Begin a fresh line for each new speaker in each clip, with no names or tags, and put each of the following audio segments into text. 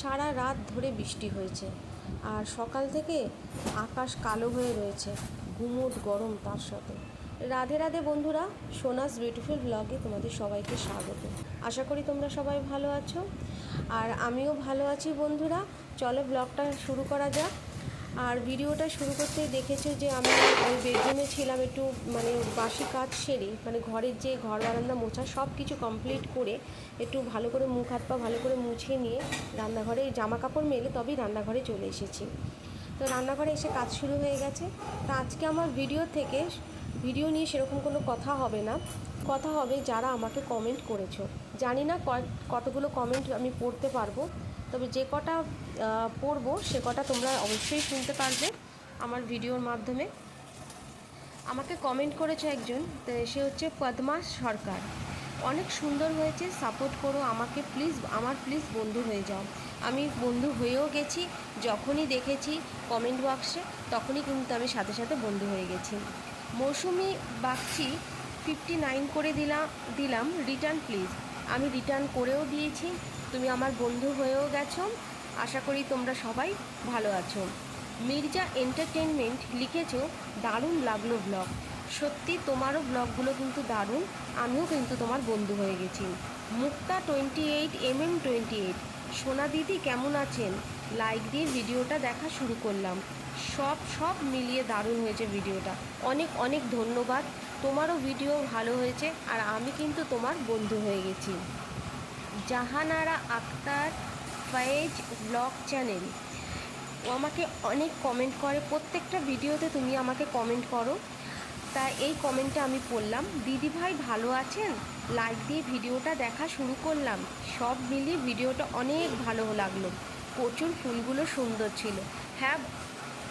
সারা রাত ধরে বৃষ্টি হয়েছে। আর সকাল থেকে আকাশ কালো হয়ে রয়েছে, গুমোট গরম তার সাথে। রাধে রাধে বন্ধুরা, সোনাস বিউটিফুল ব্লগে তোমাদের সবাইকে স্বাগত। আশা করি তোমরা সবাই ভালো আছো। আর আমিও ভালো আছি বন্ধুরা। চলো ব্লগটা শুরু করা যাক। আর ভিডিওটা শুরু করতে দেখেছ যে আমি ওই বেডরুমে ছিলাম একটু মানে বাসি কাজ সেরে মানে ঘরের যে ঘর বারান্দা মোছা সব কিছু কমপ্লিট করে একটু ভালো করে মুখ হাত পা ভালো করে মুছে নিয়ে রান্নাঘরে জামা কাপড় মেলে তবেই রান্নাঘরে চলে এসেছি। তো রান্নাঘরে এসে কাজ শুরু হয়ে গেছে। তো আজকে আমার ভিডিও থেকে ভিডিও নিয়ে সেরকম কোনো কথা হবে না। কথা হবে যারা আমাকে কমেন্ট করেছ। জানি না কতগুলো কমেন্ট আমি পড়তে পারব। তবে যে কটা পড়ব সে কটা তোমরা অবশ্যই শুনতে পারবে আমার ভিডিওর মাধ্যমে। আমাকে কমেন্ট করেছে একজন সে হচ্ছে পদ্মা সরকার। অনেক সুন্দর হয়েছে সাপোর্ট করো আমাকে প্লিজ আমার প্লিজ বন্ধু হয়ে যাও। আমি বন্ধু হয়েও গেছি, যখনই দেখেছি কমেন্ট বক্সে তখনই কিন্তু আমি সাথে সাথে বন্ধু হয়ে গেছি। মৌসুমি বাগচি ফিফটি নাইন করে দিলাম দিলাম রিটার্ন প্লিজ আমি রিটার্ন করেও দিয়েছি তুমি আমার বন্ধু হয়েও গেছো। আশা করি তোমরা সবাই ভালো আছো। মির্জা এন্টারটেনমেন্ট লিখেছো, দারুণ লাগল ব্লগ সত্যি তোমারও ব্লগগুলো কিন্তু দারুণ, আমিও কিন্তু তোমার বন্ধু হয়ে গেছি। Mukta twenty eight M M twenty eight সোনা দিদি কেমন আছেন? লাইক দিয়ে ভিডিওটা দেখা শুরু করলাম। সব সব মিলিয়ে দারুণ হয়েছে ভিডিওটা। অনেক অনেক ধন্যবাদ। তোমারও ভিডিও ভালো হয়েছে, আর আমি কিন্তু তোমার বন্ধু হয়ে গেছি। Jahanara Akhtar Faiz blog channel. ও আমাকে অনেক কমেন্ট করে। প্রত্যেকটা ভিডিওতে তুমি আমাকে কমেন্ট করো। তা এই কমেন্টটা আমি পড়লাম, দিদি ভাই ভালো আছেন? লাইক দিয়ে ভিডিওটা দেখা শুরু করলাম। সব মিলিয়ে ভিডিওটা অনেক ভালো লাগল। প্রচুর ফুলগুলো সুন্দর ছিল। হ্যাঁ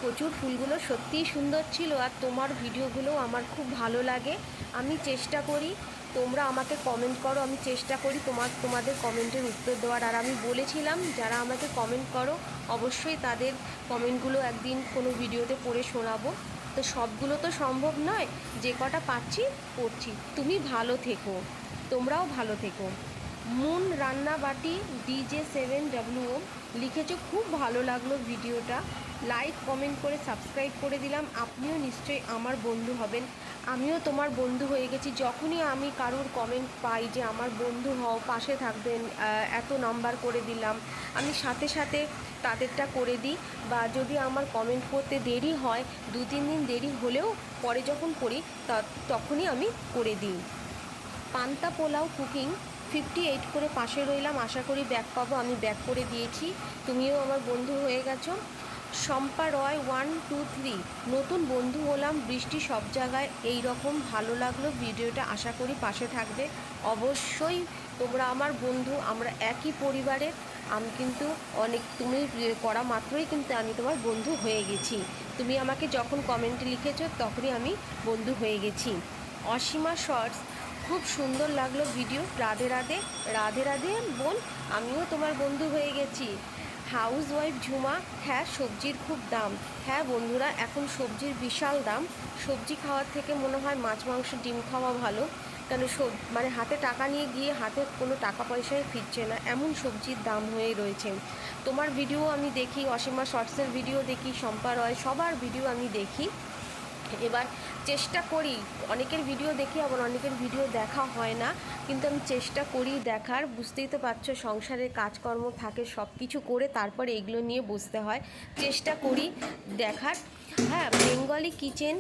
প্রচুর ফুলগুলো সত্যিই সুন্দর ছিল আর তোমার ভিডিওগুলো আমার খুব ভালো লাগে। আমি চেষ্টা করি তোমরা আমাকে কমেন্ট করো, আমি চেষ্টা করি তোমার, তোমাদের কমেন্টের উত্তর দেওয়ার। আর আমি বলেছিলাম, যারা আমাকে কমেন্ট করো, অবশ্যই তাদের কমেন্টগুলো একদিন কোনো ভিডিওতে পড়ে শোনাবো। তো সবগুলো তো সম্ভব নয়, যে কটা পাচ্ছি, পড়ছি। তুমি ভালো থেকো, তোমরাও ভালো থেকো। মুন রান্নাবাটি ডিজে সেভেন ডাব্লিউ লিখেছো, খুব ভালো লাগল ভিডিওটা। লাইক কমেন্ট করে সাবস্ক্রাইব করে দিলাম। আপনিও নিশ্চয়ই আমার বন্ধু হবেন। আমিও তোমার বন্ধু হয়ে গেছি। যখনই আমি কারোর কমেন্ট পাই যে আমার বন্ধু হও, পাশে থাকবেন এত নাম্বার করে দিলাম, আমি সাথে সাথে তাদেরটা করে দিই বা যদি আমার কমেন্ট করতে দেরি হয় দু তিন দিন দেরি হলেও পরে যখন করি তখনই আমি করে দিই। পান্তা পোলাও কুকিং ফিফটি এইট করে পাশে রইলাম। আশা করি ব্যাক পাবো, আমি ব্যাক করে দিয়েছি। তুমিও আমার বন্ধু হয়ে গেছো। Shampa Roy one, two, three. নতুন বন্ধু হলাম, বৃষ্টি সব জায়গায় এই রকম ভালো লাগল ভিডিওটা, আশা করি পাশে থাকবে। অবশ্যই তোমরা আমার বন্ধু, আমরা একই পরিবারের। আমি কিন্তু অনেক, তুমি করা মাত্রই কিন্তু আমি তোমার বন্ধু হয়ে গেছি। তুমি আমাকে যখন কমেন্টে লিখেছো, তখনই আমি বন্ধু হয়ে গেছি। অসীমা শর্টস, খুব সুন্দর লাগল ভিডিও রাধে রাধে রাধে রাধে বোন, আমিও তোমার বন্ধু হয়ে গেছি। হাউস ওয়াইফ ঝুমা হ্যাঁ সবজির খুব দাম। হ্যাঁ বন্ধুরা, এখন সবজির বিশাল দাম। সবজি খাওয়ার থেকে মনে হয় মাছ, মাংস, ডিম খাওয়া ভালো। কেন সব মানে হাতে টাকা নিয়ে গিয়ে হাতে কোনো টাকা পয়সায় ফিরছে না, এমন সবজির দাম হয়ে রয়েছে। তোমার ভিডিও আমি দেখি, অসীমা শর্টসের ভিডিও দেখি, শম্পা রয়, সবার ভিডিও আমি দেখি। এবার চেষ্টা করি, অনেকের ভিডিও দেখি, আবার অনেকের ভিডিও দেখা হয় না, কিন্তু আমি চেষ্টা করি দেখার। বুঝতেই তো পারছ, সংসারের কাজকর্ম থাকে সব কিছু করে তারপরে এগুলো নিয়ে বুঝতে হয়। চেষ্টা করি দেখার। হ্যাঁ Bengali kitchen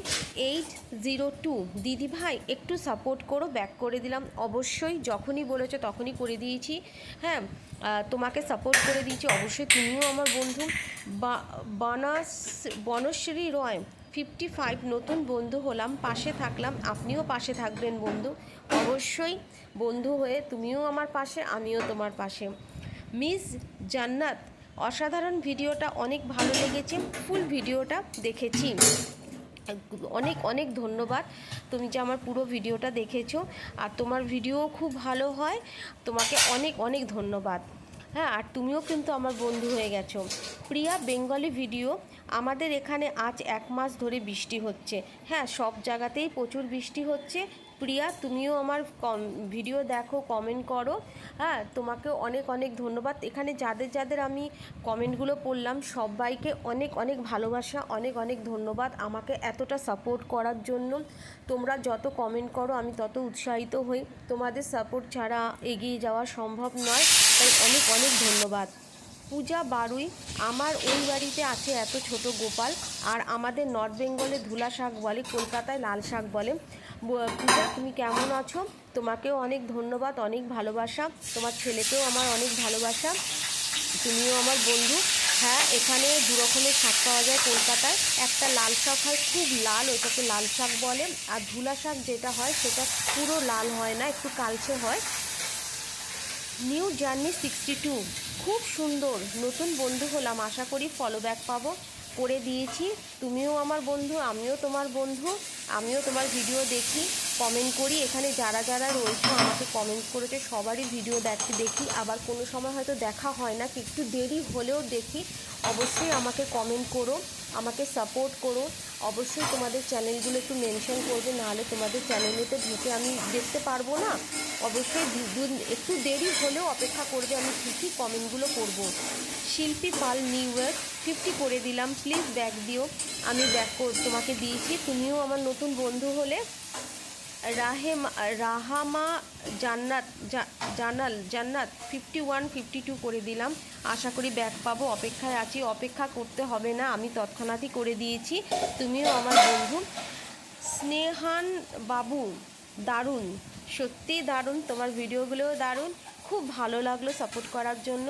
eight zero two দিদি ভাই, একটু সাপোর্ট করো ব্যাক করে দিলাম। অবশ্যই যখনই বলেছ তখনই করে দিয়েছি। হ্যাঁ তোমাকে সাপোর্ট করে দিয়েছি। অবশ্যই তুমিও আমার বন্ধু। বা, বনাস, বনশ্রী রয় ফিফটি ফাইভ নতুন বন্ধু হলাম, পাশে থাকলাম। আপনিও পাশে থাকবেন বন্ধু। অবশ্যই বন্ধু হয়ে তুমিও আমার পাশে, আমিও তোমার পাশে। মিস জান্নাত, অসাধারণ ভিডিওটা অনেক ভালো লেগেছে, ফুল ভিডিওটা দেখেছি। অনেক অনেক ধন্যবাদ। তুমি যে আমার পুরো ভিডিওটা দেখেছ, আর তোমার ভিডিও খুব ভালো হয়, তোমাকে অনেক অনেক ধন্যবাদ। হ্যাঁ আর তুমিও কিন্তু আমার বন্ধু হয়ে গেছো। প্রিয়া, বেঙ্গলি ভিডিও আমাদের এখানে আজ এক মাস ধরে বৃষ্টি হচ্ছে। হ্যাঁ সব জায়গাতেই প্রচুর বৃষ্টি হচ্ছে। প্রিয়া, তুমিও আমার কম, ভিডিও দেখো কমেন্ট করো। হ্যাঁ তোমাকে অনেক অনেক ধন্যবাদ। এখানে যাদের যাদের আমি কমেন্টগুলো পড়লাম, সবাইকে অনেক অনেক ভালোবাসা, অনেক অনেক ধন্যবাদ আমাকে এতটা সাপোর্ট করার জন্য। তোমরা যত কমেন্ট করো, আমি তত উৎসাহিত হই। তোমাদের সাপোর্ট ছাড়া এগিয়ে যাওয়া সম্ভব নয়। তাই অনেক অনেক ধন্যবাদ। পূজা বারুই, আমার ওই বাড়িতে আছে এত ছোট গোপাল আর আমাদের নর্থ বেঙ্গলে ধুলা শাক বলে, কলকাতায় লাল শাক বলে। পূজা, তুমি কেমন আছো? তোমাকেও অনেক ধন্যবাদ, অনেক ভালোবাসা। তোমার ছেলেকেও আমার অনেক ভালোবাসা। তুমিও আমার বন্ধু। হ্যাঁ এখানে দু রকমের শাক পাওয়া যায় কলকাতায়। একটা লাল শাক হয়, খুব লাল ওটাকে লাল শাক বলে। আর ধুলা শাক যেটা হয়, সেটা পুরো লাল হয় না, একটু কালচে হয়। New journey sixty two. খুব সুন্দর। নতুন বন্ধু হলাম। আশা করি ফলো ব্যাক পাবো। করে দিয়েছি। তুমিও আমার বন্ধু, আমিও তোমার বন্ধু। আমিও তোমার ভিডিও দেখি কমেন্ট করি। এখানে যারা যারা রয়েছে, আমাকে কমেন্ট করেছে, সবারই ভিডিও দেখতে দেখি। আবার কোনো সময় হয়তো দেখা হয় না একটু দেরি হলেও দেখি। অবশ্যই আমাকে কমেন্ট করো, আমাকে সাপোর্ট করো। অবশ্যই তোমাদের চ্যানেলগুলো একটু মেনশন করবে, নাহলে তোমাদের চ্যানেলেতে ঢুকে আমি দেখতে পারব না। অবশ্যই একটু দেরি হলেও অপেক্ষা করবে, আমি ঠিকই কমেন্টগুলো করব। শিল্পী পাল নিউ ইয়ার ফিফটি করে দিলাম। প্লিজ ব্যাক দিও। আমি ব্যাক তোমাকে দিয়েছি। তুমিও আমার নতুন বন্ধু হলে রাহেম রাহামা জান্নাত জানাল, জান্নাত ফিফটি ওয়ান ফিফটি টু করে দিলাম। আশা করি ব্যাক পাবো, অপেক্ষায় আছি, অপেক্ষা করতে হবে না, আমি তৎক্ষণাৎই করে দিয়েছি। তুমিও আমার বন্ধু। স্নেহান বাবু, দারুণ। সত্যিই দারুণ, তোমার ভিডিওগুলোও দারুণ। খুব ভালো লাগল সাপোর্ট করার জন্য।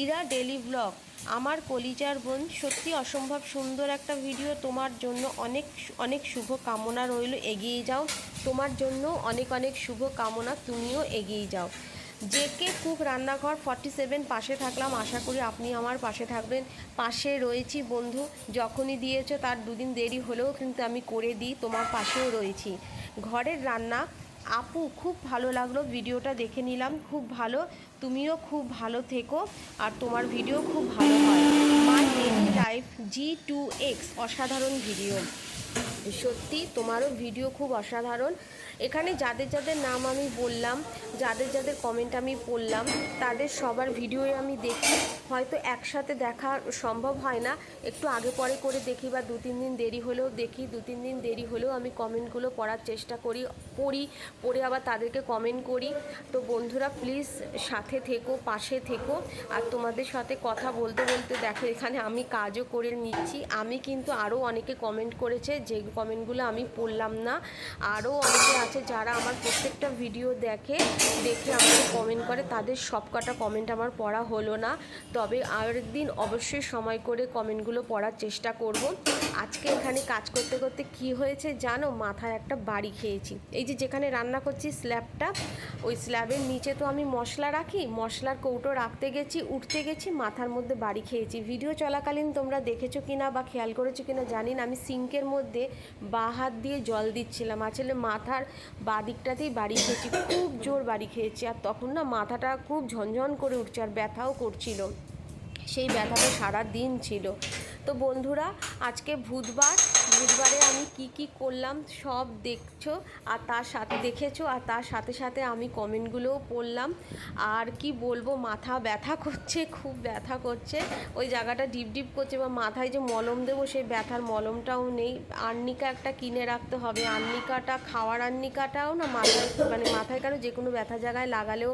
ইরা ডেলি ব্লগ আমার কলিজার বোন, সত্যি অসম্ভব সুন্দর একটা ভিডিও। তোমার জন্য অনেক অনেক শুভ কামনা রইল, এগিয়ে যাও। তোমার জন্য অনেক অনেক শুভ কামনা তুমিও এগিয়ে যাও। জেকে কুক রান্নাঘর ফর্টি সেভেন পাশে থাকলাম। আশা করি আপনি আমার পাশে থাকবেন। পাশে রয়েছি বন্ধু, যখনই দিয়েছ তার দুদিন দেরি হলেও কিন্তু আমি করে দিই, তোমার পাশেও রয়েছি। ঘরের রান্না আপু, খুব ভালো লাগল ভিডিওটা দেখে নিলাম, খুব ভালো। তুমিও খুব ভালো থেকো, আর তোমার ভিডিও খুব ভালো হয়। My daily life G two X অসাধারণ ভিডিও সত্যি তোমারও ভিডিও খুব অসাধারণ। এখানে যাদের যাদের নাম আমি বললাম, যাদের যাদের কমেন্ট আমি পড়লাম, তাদের সবার ভিডিওই আমি দেখি। হয়তো একসাথে দেখা সম্ভব হয় না। একটু আগে পরে করে দেখি বা দু তিন দিন দেরি হলেও দেখি, দু তিন দিন দেরি হলেও আমি কমেন্টগুলো পড়ার চেষ্টা করি, পড়ি, পড়ে আবার তাদেরকে কমেন্ট করি। তো বন্ধুরা প্লিজ সাথে থেকো, পাশে থেকো। আর তোমাদের সাথে কথা বলতে বলতে দেখো, এখানে আমি কাজও করে নিচ্ছি। আমি কিন্তু আরও অনেকে কমেন্ট করেছে যে কমেন্টগুলো আমি পড়লাম না। আরও অনেকে আছে যারা আমার প্রত্যেকটা ভিডিও দেখে দেখে আমাকে কমেন্ট করে, তাদের সব কটা কমেন্ট আমার পড়া হলো না। তবে আরেকদিন অবশ্যই সময় করে কমেন্টগুলো পড়ার চেষ্টা করব। আজকে এখানে কাজ করতে করতে কি হয়েছে জানো? মাথায় একটা বাড়ি খেয়েছি। এই যে যেখানে রান্না করছি স্ল্যাবটা ওই স্ল্যাবের নিচে তো আমি মশলা রাখি, মশলার কৌটো রাখতে গেছি, উঠতে গেছি, মাথার মধ্যে বাড়ি খেয়েছি। ভিডিও চলাকালীন তোমরা দেখেছ কিনা বা খেয়াল করেছ কিনা জানি না। আমি সিঙ্কের মধ্যে বা হাত দিয়ে জল দিচ্ছিলাম আসলে মাথার বাদিকটাতেই বাড়ি খেয়েছি, খুব জোর বাড়ি খেয়েছি। আর তখন না মাথাটা খুব ঝনঝন করে উঠছে আর ব্যথাও করছিল। সেই ব্যথাটা সারা দিন ছিল। তো বন্ধুরা, আজকে বুধবার বুধবারে আমি কি কি করলাম সব দেখছ, আর তার সাথে দেখেছ, আর তার সাথে সাথে আমি কমেন্টগুলোও পড়লাম। আর কি বলব, মাথা ব্যথা করছে, খুব ব্যথা করছে। ওই জায়গাটা ডিপ ডিপ করছে বা মাথায় যে মলম দেবো, সেই ব্যথার মলমটাও নেই। আর্নিকা একটা কিনে রাখতে হবে। আর্নিকাটা খাওয়ার আর্নিকাটাও না মাথায় মানে মাথায় কারও যে কোনো ব্যথা জায়গায় লাগালেও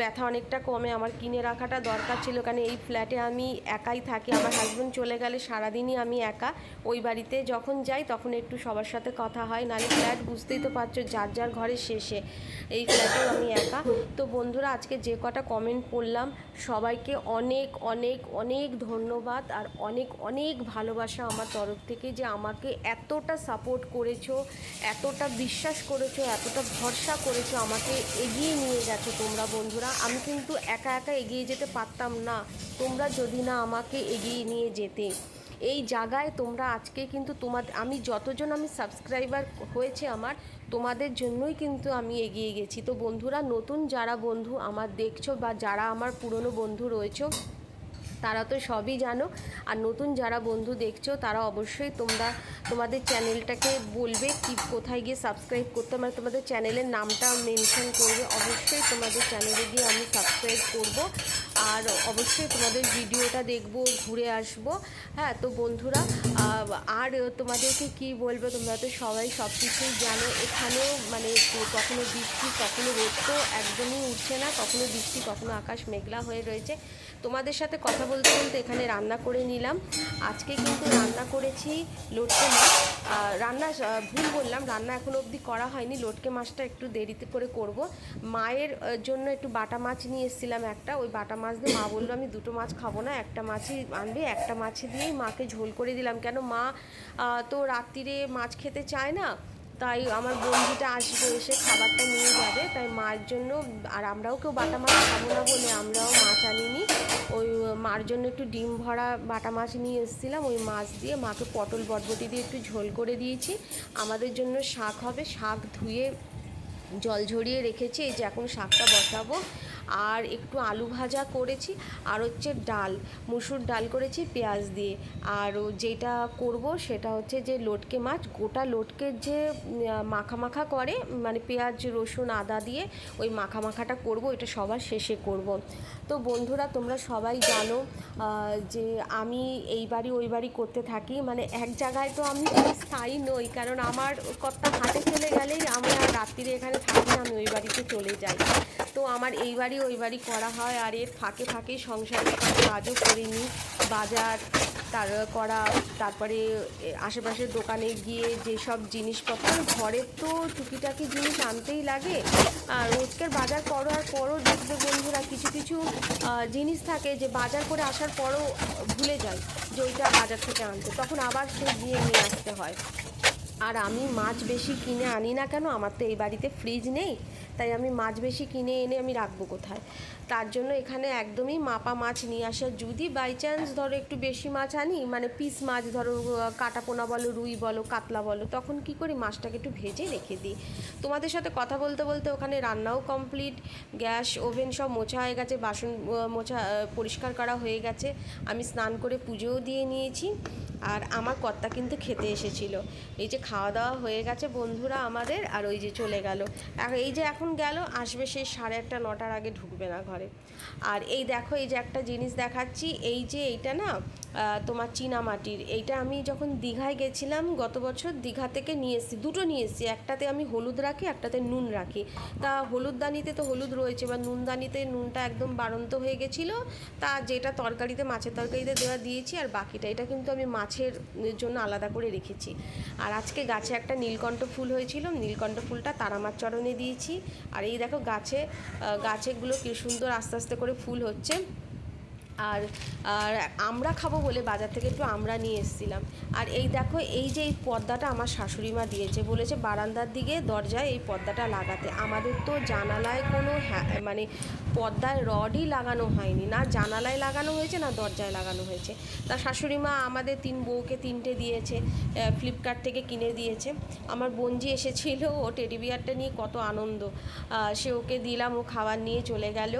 ব্যথা অনেকটা কমে। আমার কিনে রাখাটা দরকার ছিল কারণ এই ফ্ল্যাটে আমি একাই থাকি। আমার হাজব্যান্ড চলে গেলে সারাদিনই আমি একা। ওই বাড়িতে যখন যাই তখন একটু সবার সাথে কথা হয়। নাহলে ফ্ল্যাট বুঝতেই তো পারছ যার যার ঘরে শেষে। এই ফ্ল্যাটেও আমি একা। তো বন্ধুরা, আজকে যে কটা কমেন্ট পড়লাম, সবাইকে অনেক অনেক অনেক ধন্যবাদ আর অনেক অনেক ভালোবাসা আমার তরফ থেকে যে আমাকে এতটা সাপোর্ট করেছ, এতটা বিশ্বাস করেছ, এতটা ভরসা করেছ, আমাকে এগিয়ে নিয়ে গেছো তোমরা বন্ধুরা, আমি কিন্তু একা একা এগিয়ে যেতে পারতাম না। তোমরা যদি না আমাকে এগিয়ে নিয়ে যেতে। এই জায়গায় তোমরা আজকে কিন্তু তোমাদের আমি যতজন আমি সাবস্ক্রাইবার হয়েছে আমার, তোমাদের জন্যই কিন্তু আমি এগিয়ে গেছি। তো বন্ধুরা, নতুন যারা বন্ধু আমার দেখছ বা যারা আমার পুরনো বন্ধু রয়েছো তারা তো সবই জানো। আর নতুন যারা বন্ধু দেখছ, তারা অবশ্যই তোমরা তোমাদের চ্যানেলটাকে বলবে কি, কোথায় গিয়ে সাবস্ক্রাইব করতে মানে তোমাদের চ্যানেলের নামটা মেনশন করবে। অবশ্যই তোমাদের চ্যানেলে গিয়ে আমি সাবস্ক্রাইব করব। আর অবশ্যই তোমাদের ভিডিওটা দেখব, ঘুরে আসব। হ্যাঁ তো বন্ধুরা আর তোমাদেরকে কি বলব, তোমরা তো সবাই সব কিছুই জানো। এখানেও মানে কখনো বৃষ্টি, কখনো রোদ তো একদমই উঠছে না। কখনো বৃষ্টি, কখনো আকাশ মেঘলা হয়ে রয়েছে। তোমাদের সাথে কথা বলতে বলতে এখানে রান্না করে নিলাম। আজকে কিন্তু রান্না করেছি লটকে মাছ। রান্না ভুল বললাম, রান্না এখনও অবধি করা হয়নি। লটকে মাছটা একটু দেরিতে করে করব। মায়ের জন্য একটু বাটা মাছ নিয়ে এসেছিলাম একটা। ওই বাটা মাছ দিয়ে মা বলল, আমি দুটো মাছ খাব না, একটা মাছই আনবে, একটা মাছ দিয়েই মাকে ঝোল করে দিলাম। কেন মা তো রাত্রিরে মাছ খেতে চায় না। তাই আমার বন্ধুটা আসবে, এসে খাবারটা নিয়ে যাবে। তাই মার জন্য, আর আমরাও কেউ বাটা মাছ খাব না বলে আমরাও মাছ আনিনি। ওই মার জন্য একটু ডিম ভরা বাটা মাছ নিয়ে এসেছিলাম, ওই মাছ দিয়ে মাকে পটল বটবটি দিয়ে একটু ঝোল করে দিয়েছি। আমাদের জন্য শাক হবে, শাক ধুয়ে জল ঝরিয়ে রেখেছি, এই যে এখন শাকটা বসাবো। আর একটু আলু ভাজা করেছি, আর হচ্ছে ডাল, মুসুর ডাল করেছি পেঁয়াজ দিয়ে। আর যেটা করব সেটা হচ্ছে যে লটকে মাছ, গোটা লটকে যে মাখা মাখা করে মানে পেঁয়াজ, রসুন, আদা দিয়ে ওই মাখা মাখাটা করব, এটা সবার শেষে করব। তো বন্ধুরা, তোমরা সবাই জানো যে আমি এই বাড়ি ওই বাড়ি করতে থাকি মানে এক জায়গায় তো আমি স্থায়ী নই, কারণ আমার কর্তা হাটে চলে গেলেই আমি আর রাত্রিরে এখানে থাকি আমি ওই বাড়িতে চলে যাই। তো আমার এই বাড়ি ওই বাড়ি করা হয় আর এর ফাঁকে ফাঁকে সংসারের কাজও করে বাজার, তার করা, তারপরে আশেপাশের দোকানে গিয়ে যেসব জিনিসপত্র ঘরের তো টুকিটাকি জিনিস আনতেই লাগে। আর রোজকার বাজার করো আর পরও দেখবে বন্ধুরা কিছু কিছু জিনিস থাকে যে বাজার করে আসার পরও ভুলে যায় যে ওইটা বাজার থেকে আনতে। তখন আবার সে গিয়ে নিয়ে আসতে হয়। আর আমি মাছ বেশি কিনে আনি না কেন? আমার তো এই বাড়িতে ফ্রিজ নেই তাই আমি মাছ বেশি কিনে এনে আমি রাখব কোথায়? তার জন্য এখানে একদমই মাপা মাছ নিয়ে আসা যদি বাই চান্স ধরো একটু বেশি মাছ আনি মানে পিস মাছ ধরো আহ, কাটা পোনা বলো রুই বলো কাতলা বলো তখন কি করি মাছটাকে একটু ভেজে রেখে দিই। তোমাদের সাথে কথা বলতে বলতে ওখানে রান্নাও কমপ্লিট গ্যাস ওভেন সব মোছা হয়ে গেছে বাসন মোছা পরিষ্কার করা হয়ে গেছে। আমি স্নান করে পুজোও দিয়ে নিয়েছি। আর আমার কর্তা কিন্তু খেতে এসেছিল। এই যে খাওয়া দাওয়া হয়ে গেছে বন্ধুরা আমাদের, আর ওই যে চলে গেল। এই যে এখন গেল, আসবে সেই সাড়ে আটটা, নটার আগে ঢুকবে না ঘরে। আর এই দেখো, এই যে একটা জিনিস দেখাচ্ছি, এই যে এইটা না তোমার চীনা মাটির এইটা আমি যখন দীঘায় গেছিলাম গত বছর, দীঘা থেকে নিয়ে এসেছি, দুটো নিয়ে এসেছি। একটাতে আমি হলুদ রাখি, একটাতে নুন রাখি। তা হলুদ দানিতে তো হলুদ রয়েছে বা নুন দানিতে নুনটা একদম বাড়ন্ত হয়ে গেছিল। তা যেটা তরকারিতে, মাছের তরকারিতে দেওয়া দিয়েছি, আর বাকিটা, এটা কিন্তু আমি মাছের জন্য আলাদা করে রেখেছি। আর আজকে গাছে একটা নীলকণ্ঠ ফুল হয়েছিল। নীলকণ্ঠ ফুলটা তারামার চরণে দিয়েছি। আর এই দেখো গাছে গাছেগুলো কি সুন্দর আস্তে আস্তে করে ফুল হচ্ছে। আর আর আমরা খাব বলে বাজার থেকে একটু আমরা নিয়ে এসেছিলাম। আর এই দেখো, এই যে এই পর্দাটা আমার শাশুড়ি মা দিয়েছে, বলেছে বারান্দার দিকে দরজায় এই পর্দাটা লাগাতে। আমাদের তো জানালায় কোনো মানে পর্দায় রডই লাগানো হয়নি। না জানালায় লাগানো হয়েছে, না দরজায় লাগানো হয়েছে। তা শাশুড়ি মা আমাদের তিন বউকে তিনটে দিয়েছে ফ্লিপকার্ট থেকে কিনে দিয়েছে। আমার বোনজি এসেছিল, ও টেডি বিয়ারটা নিয়ে কত আনন্দ। সে ওকে দিলাম, ও খাবার নিয়ে চলে গেল।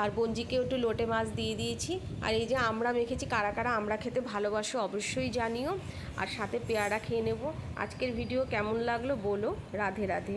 আর বঞ্জিকেও একটু লোটে মাছ দিয়ে দিয়েছি। আর এই যে আমরা মেখেছি, কারা কারা আমরা খেতে ভালোবাসো অবশ্যই জানিও। আর সাথে পেয়ারা খেয়ে নেব। আজকের ভিডিও কেমন লাগল বলো। রাধে রাধে।